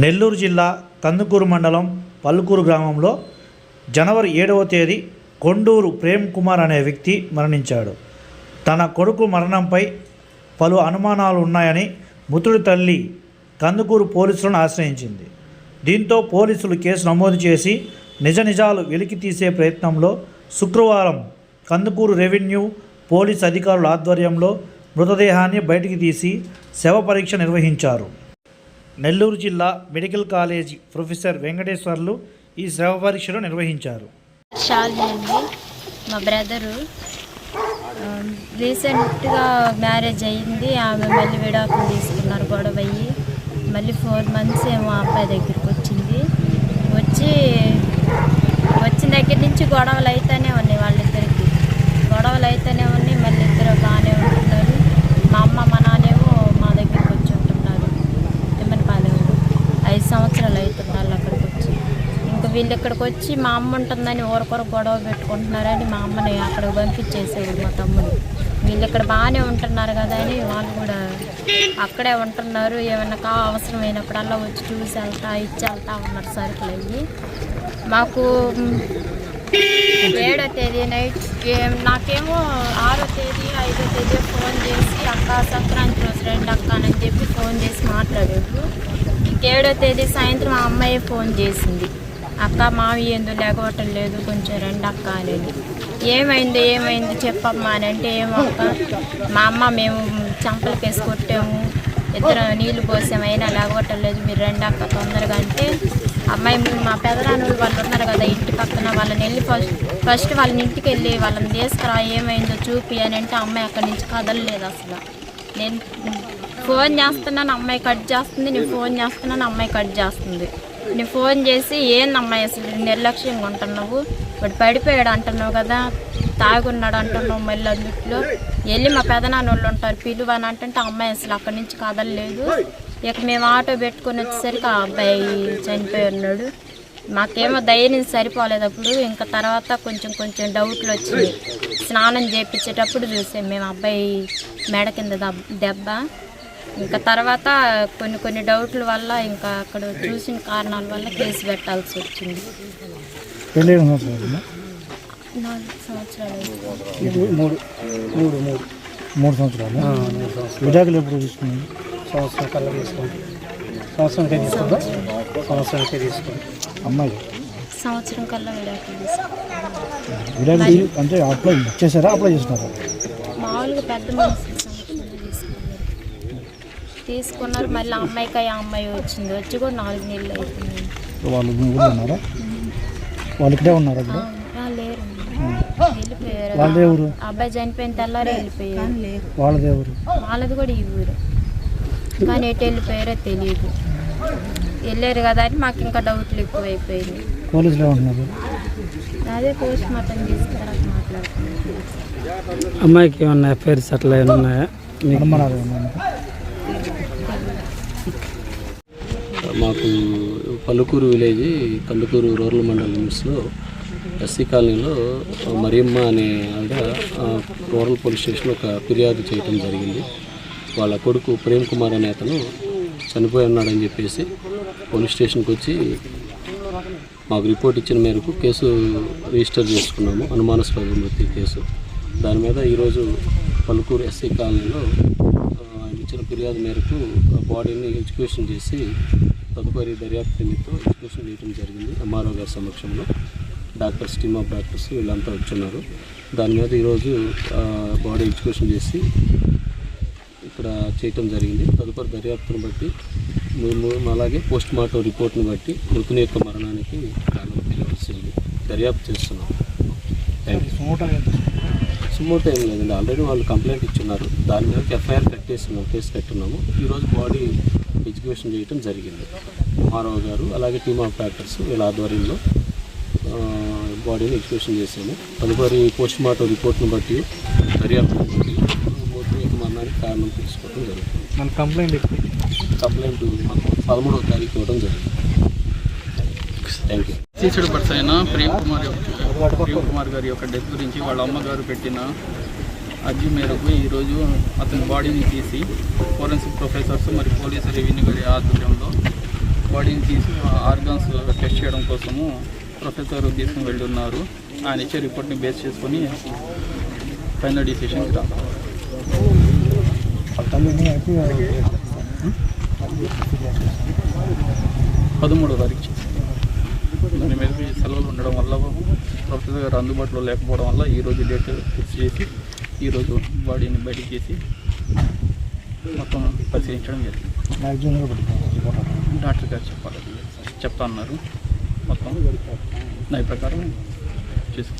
నెల్లూరు జిల్లా కందుకూరు మండలం పల్లుకూరు గ్రామంలో జనవరి ఏడవ తేదీ కొండూరు ప్రేమ్ కుమార్ అనే వ్యక్తి మరణించాడు. తన కొడుకు మరణంపై పలు అనుమానాలు ఉన్నాయని మృతుడి తల్లి కందుకూరు పోలీసులను ఆశ్రయించింది. దీంతో పోలీసులు కేసు నమోదు చేసి నిజ నిజాలు వెలికి తీసే ప్రయత్నంలో శుక్రవారం కందుకూరు రెవెన్యూ పోలీస్ అధికారుల ఆధ్వర్యంలో మృతదేహాన్ని బయటికి తీసి శవ పరీక్ష నిర్వహించారు. నెల్లూరు జిల్లా మెడికల్ కాలేజీ ప్రొఫెసర్ వెంకటేశ్వర్లు ఈ శవ పరీక్షలు నిర్వహించారు. మా బ్రదరు రీసెంట్గా మ్యారేజ్ అయ్యింది. ఆమె మళ్ళీ విడాకులు తీసుకున్నారు గొడవ అయ్యి మళ్ళీ ఫోర్ మంత్స్ ఏమో అబ్బాయి దగ్గరికి వచ్చింది. వచ్చి వచ్చిన దగ్గర నుంచి గొడవలు అయితేనే ఉన్నాయి వాళ్ళిద్దరికి గొడవలు అయితేనే ఉన్నాయి మళ్ళీ ఇద్దరు బాగానే ఉంటున్నారు మా అమ్మ మా నాన్నేమో మా దగ్గరికి వచ్చి ఉంటున్నారు తిమ్మనపాలెంలో ఐదు సంవత్సరాలు వాళ్ళు అక్కడికి వచ్చి. ఇంకా వీళ్ళు ఇక్కడికి వచ్చి మా అమ్మ ఉంటుందని ఊరకొర గొడవ పెట్టుకుంటున్నారని మా అమ్మని అక్కడికి పంపించేసేవాడు మా తమ్ముడు. వీళ్ళు ఇక్కడ బాగానే ఉంటున్నారు కదా అని వాళ్ళు కూడా అక్కడే ఉంటున్నారు. ఏమన్నా కా అవసరమైనప్పుడల్లా వచ్చి చూసి వెళ్తా ఇచ్చి వెళ్తా ఉన్నారు సరుకులు అవి మాకు ఏడో తేదీ నైట్ నాకేమో ఆరో తేదీ ఐదో తేదీ ఫోన్ చేసి అక్క సంక్రాంతి రోజు రెండు అక్క అని చెప్పి ఫోన్ చేసి మాట్లాడారు ఏడో తేదీ సాయంత్రం ఆ అమ్మాయి ఫోన్ చేసింది. అక్క మావి ఏందో లేకపోవటం లేదు కొంచెం రెండు అక్క అనేది. ఏమైంది ఏమైంది చెప్పమ్మా అని అంటే ఏమో అక్క మా అమ్మ మేము చంపలు చంపలకేసి కొట్టాము ఇద్దరు నీళ్ళు పోసాము అయినా లేకపోవటం లేదు మీరు రెండు అక్క తొందరగా అంటే అమ్మాయి మా పెదనాన్నలు వాళ్ళు ఉన్నారు కదా ఇంటి పక్కన వాళ్ళని వెళ్ళి ఫస్ట్ ఫస్ట్ వాళ్ళని ఇంటికి వెళ్ళి వాళ్ళని తీసుకురా ఏమైందో చూపి అని అంటే అమ్మాయి అక్కడి నుంచి కదలలేదు అసలు. నేను ఫోన్ చేస్తున్నాను అమ్మాయి కట్ చేస్తుంది నేను ఫోన్ చేస్తున్నాను అమ్మాయి కట్ చేస్తుంది. నేను ఫోన్ చేసి ఏంది అమ్మాయి అసలు? నిర్లక్ష్యంగా ఉంటున్నావు వాడు పడిపోయాడు అంటున్నావు కదా తాగున్నాడు అంటున్నావు మళ్ళీ అందుట్లో. వెళ్ళి మా పెదనాన్న వాళ్ళు ఉంటారు పిలువ అని అంటుంటే ఆ అమ్మాయి అసలు అక్కడి నుంచి కదలలేదు. ఇక మేము ఆటో పెట్టుకొని వచ్చేసరికి ఆ అబ్బాయి చనిపోయి ఉన్నాడు. మాకేమో ధైర్యం సరిపోలేదు అప్పుడు. ఇంకా తర్వాత కొంచెం కొంచెం డౌట్లు వచ్చినాయి. స్నానం చేయించేటప్పుడు చూసాం మేము అబ్బాయి మెడ కింద దెబ్బ. ఇంకా తర్వాత కొన్ని కొన్ని డౌట్ల వల్ల ఇంకా అక్కడ చూసిన కారణాల వల్ల కేసు పెట్టాల్సి వచ్చింది. సంవత్సరాలు నాలుగు సంవత్సరాలు. మూడు. మూడు మూడు. మూడు సంవత్సరాలు? విడాకులు ఎప్పుడు తీసుకున్నాను సంవత్సరం కల్లా తీసుకోండి సంవత్సరానికే తీసుకుందా సంవత్సరానికే తీసుకోండి అమ్మాయి? సంవత్సరం కల్లా విడాకులు తీసుకున్నాం. విడాకులు అంటే అప్లై ఇచ్చేసారా అప్లై చేసినారా మామూలుగా పెద్ద తీసుకున్నారు తీసుకున్నారు. మళ్ళీ అమ్మాయికి ఆ అమ్మాయి వచ్చింది. వచ్చి కూడా నాలుగు నెలలు అవుతుంది. వాళ్ళు ఉన్నారా? వాళ్ళు ఇక్కడే ఉన్నారా ఇప్పుడు? ఆ, లేరు. వాళ్ళదే ఊరు? అబ్బాయి చనిపోయిన తెల్లారే వెళ్ళిపోయారు. వాళ్ళదే ఊరు? వాళ్ళది కూడా ఈ ఊరు. కానీ ఎటు వెళ్ళిపోయారో తెలియదు. వెళ్ళారు కదా అని మాకు ఇంకా డౌట్లు ఎక్కువైపోయింది పోలీసులు ఏమంటున్నారు? అదే పోస్ట్ మార్టం తీసుకురా మాట్లాడుతున్నాం అమ్మాయికి ఏమన్నా అఫైర్స్ అట్లా ఏమైనా ఉన్నాయా? మాకు పలుకూరు విలేజ్ కందుకూరు రూరల్ మండల్ లిమిట్స్లో ఎస్సీ కాలనీలో మరియమ్మ అనే ఆవిడ రూరల్ పోలీస్ స్టేషన్లో ఒక ఫిర్యాదు చేయటం జరిగింది. వాళ్ళ కొడుకు ప్రేమ్ కుమార్ అనే అతను చనిపోయి ఉన్నాడని చెప్పేసి పోలీస్ స్టేషన్కి వచ్చి మాకు రిపోర్ట్ ఇచ్చిన మేరకు కేసు రిజిస్టర్ చేసుకున్నాము అనుమానాస్పద మృతి కేసు. దాని మీద ఈరోజు పలుకూరు ఎస్సీ కాలనీలో ఇచ్చిన ఫిర్యాదు మేరకు ఆ బాడీని ఎడ్యుకేషన్ చేసి తదుపరి దర్యాప్తు నిమిత్తం ఎగ్జిక్యూషన్ చేయడం జరిగింది. ఎంఆర్ఓ గారి సమక్షంలో డాక్టర్స్ టీమ్ ఆఫ్ డాక్టర్స్ వీళ్ళంతా వచ్చున్నారు. దాని మీద ఈరోజు బాడీ ఎగ్జిక్యూషన్ చేసి ఇక్కడ చేయటం జరిగింది. తదుపరి దర్యాప్తును బట్టి అలాగే పోస్ట్ మార్టం రిపోర్ట్ని బట్టి మృతుని యొక్క మరణానికి కారణం తెలియవలసింది దర్యాప్తు చేస్తున్నాం. థ్యాంక్ సుమోటో ఏం లేదండి. ఆల్రెడీ వాళ్ళు కంప్లైంట్ ఇచ్చున్నారు. దాని మీద ఎఫ్ఐఆర్ కట్టేస్తున్నాం కేసు కట్టున్నాము. ఈరోజు బాడీ ఎగ్జిక్యూషన్ చేయడం జరిగింది. మారవ గారు అలాగే టీమ్ ఆఫ్ డాక్టర్స్ వీళ్ళ ఆధ్వర్యంలో బాడీని ఎగ్జిక్యూషన్ చేశాము. తదుపరి పోస్ట్ మార్టం రిపోర్ట్ని బట్టి యొక్క మరణానికి కారణం తెలుసుకోవడం జరుగుతుంది. మన కంప్లైంట్ కంప్లైంట్ మాకు పదమూడవ తారీఖు ఇవ్వడం జరిగింది. థ్యాంక్ యూ టీచర్ పర్సన్ అయిన ప్రేమ్ కుమార్ యొక్క ప్రేమ్ కుమార్ గారి యొక్క డెత్ గురించి వాళ్ళ అమ్మగారు పెట్టిన అర్జీ మేరకు ఈరోజు అతని బాడీని తీసి ఫోరెన్సిక్ ప్రొఫెసర్స్ మరి పోలీసు రెవెన్యూ గారి ఆధ్వర్యంలో బాడీని తీసి ఆర్గాన్స్ టెస్ట్ చేయడం కోసము ప్రొఫెసర్ తీసుకుని వెళ్ళున్నారు. ఆయన ఇచ్చే రిపోర్ట్ని బేస్ చేసుకొని ఫైనల్ డిసిషన్కి రా పదమూడో తారీఖు. దాని మీద సెలవులు ఉండడం వల్ల ప్రొఫెసర్ గారు అందుబాటులో లేకపోవడం వల్ల ఈరోజు డేట్ ఫిక్స్ చేసి ఈరోజు బాడీని బయటికి తీసి మొత్తం పరిశీలించడం జరిగింది. డాక్టర్ గారు చెప్పాలి చెప్తా అన్నారు. మొత్తం దాని ప్రకారం చేసి